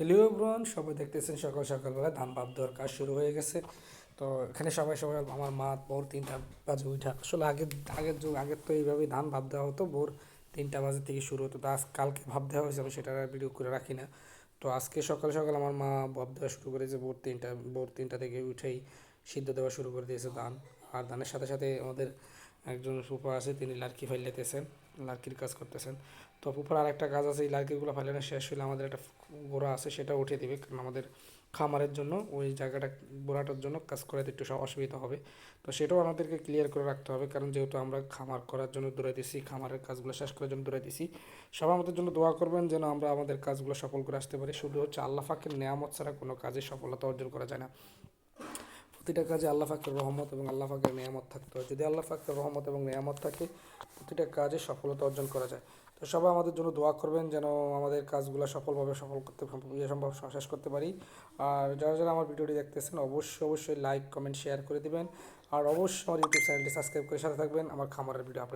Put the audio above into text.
Hello everyone, সবাই দেখতেছেন সকাল সকালবেলা, ধান ভাব দেওয়ার কাজ শুরু হয়ে গেছে। তো এখানে সবাই সবাই আমার মা ভোর তিনটা বাজে উঠা আসলে আগের আগের যুগ আগের তো এইভাবেই ধান ভাব দেওয়া হতো, ভোর তিনটা বাজে থেকে শুরু হতো। আজ কালকে ভাব দেওয়া হয়েছে, আমি সেটা ভিডিও করে রাখি না। তো আজকে সকাল সকাল আমার মা ভাব দেওয়া শুরু করেছে, ভোর তিনটা ভোর তিনটা থেকে উঠেই সিদ্ধ দেওয়া শুরু করে দিয়েছে ধান। আর ধানের সাথে সাথে আমাদের একজন ফুফা আছে, তিনি লার্কি ফাইলাইতেছেন লার্কির কাজ করতেছেন। তো ফুফার আর একটা কাজ আছে, এই লার্কিগুলো ফাইলানো শেষ হলে আমাদের একটা গোড়া আছে, সেটা উঠিয়ে দিবে, কারণ আমাদের খামারের জন্য, ওই জায়গাটা গোড়াটার জন্য কাজ করাতে একটু সব অসুবিধা হবে। তো সেটাও আমাদেরকে ক্লিয়ার করে রাখতে হবে, কারণ যেহেতু আমরা খামার করার জন্য দৌড়াই দিছি, খামারের কাজগুলো শেষ করার জন্য দৌড়াই দিছি, সবাই আমাদের জন্য দোয়া করবেন যেন আমরা আমাদের কাজগুলো সফল করে আসতে পারি। শুধু হচ্ছে আল্লাহ ফাকের নেয়ামত ছাড়া কোনো কাজে সফলতা অর্জন করা যায় না। প্রতিটা কাজে আল্লাহ ফাকের রহমত এবং আল্লাহ ফাকের নিয়ামত থাকতে হয়। যদি আল্লাহ ফাকের রহমত এবং নিয়ামত থাকে, প্রতিটা কাজে সফলতা অর্জন করা যায়। তো সবাই আমাদের জন্য দোয়া করবেন যেন আমাদের কাজগুলো সফলভাবে সফল করতে ইয়ে সম্ভব শেষ করতে পারি। আর যারা যারা আমার ভিডিওটি দেখতেছেন, অবশ্যই অবশ্যই লাইক কমেন্ট শেয়ার করে দিবেন। আর অবশ্যই আমার ইউটিউব চ্যানেলটি সাবস্ক্রাইব করে সাথে থাকবেন। আমার খামারের ভিডিও